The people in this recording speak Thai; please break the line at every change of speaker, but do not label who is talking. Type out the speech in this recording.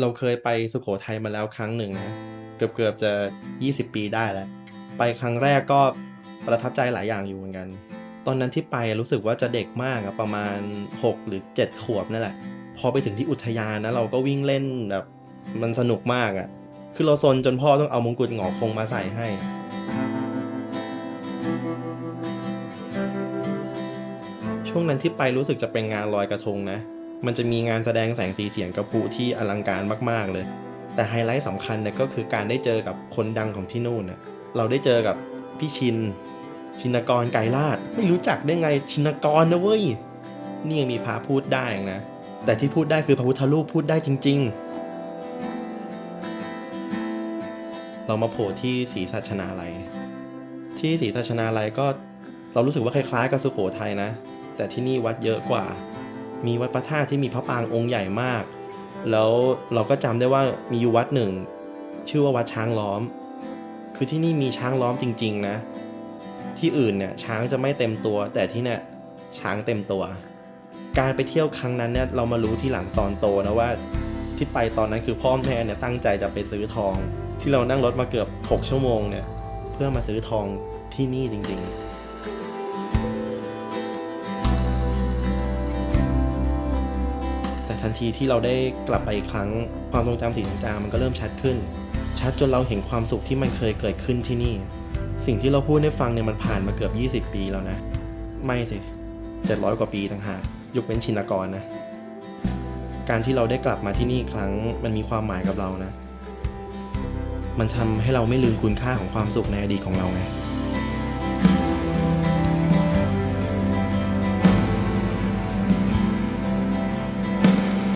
เราเคยไปสุโขทัยมาแล้วครั้งหนึ่งนะเกือบๆจะ 20 ปีได้แล้ว ไปครั้งแรกก็ประทับใจหลายอย่างอยู่เหมือนกัน ตอนนั้นที่ไปรู้สึกว่าจะเด็กมากประมาณ 6 หรือ 7 ขวบนั่นแหละ พอไปถึงที่อุทยานนะเราก็วิ่งเล่นแบบมันสนุกมากอะ คือเราซนจนพ่อต้องเอามงกุฎหงอคงมาใส่ให้ ช่วงนั้นที่ไปรู้สึกจะเป็นงานลอยกระทงนะ มันจะมีงานแสดงแสงสีเสียงกระพูที่อลังการมาก ๆ เลย แต่ไฮไลท์สำคัญเนี่ยก็คือการได้เจอกับคนดังของที่นู่นน่ะเราได้เจอกับพี่ชิน ชินกรไกรลาดไม่รู้จักได้ไงชินกรนะเว้ย นี่ยังมีพระพูดได้นะ แต่ที่พูดได้คือพระพุทธรูปพูดได้จริง ๆ เรามาโผล่ที่ศรีสัชนาลัย ที่ศรีสัชนาลัยก็เรารู้สึกว่าคล้ายๆกับสุโขทัยนะ แต่ที่นี่วัดเยอะกว่า มีวัดพระธาตุที่มีพระปางองค์ใหญ่มาก แล้วเราก็จำได้ว่ามีอยู่วัดหนึ่ง ชื่อว่าวัดช้างล้อม คือที่นี่มีช้างล้อมจริง ๆ นะ ที่อื่นเนี่ยช้างจะไม่เต็มตัว แต่ที่เนี่ยช้างเต็มตัว การไปเที่ยวครั้งนั้นเนี่ยเรามารู้ที่หลังตอนโตนะว่าที่ไปตอนนั้นคือพ่อแม่เนี่ยตั้งใจจะไปซื้อทอง ที่เรานั่งรถมาเกือบ 6 ชั่วโมงเนี่ยเพื่อมาซื้อทองที่นี่จริง ๆ ทันทีที่เราได้กลับไปอีกครั้ง ความทรงจำสีจางมันก็เริ่มชัดขึ้น ชัดจนเราเห็นความสุขที่มันเคยเกิดขึ้นที่นี่ สิ่งที่เราพูดให้ฟังเนี่ยมันผ่านมาเกือบ 20 ปีแล้วนะ ไม่สิ700 กว่าปีต่างหากยกเว้นชินกรนะ การที่เราได้กลับมาที่นี่ครั้งมันมีความหมายกับเรานะ มันทำให้เราไม่ลืมคุณค่าของความสุขในอดีตของเราไง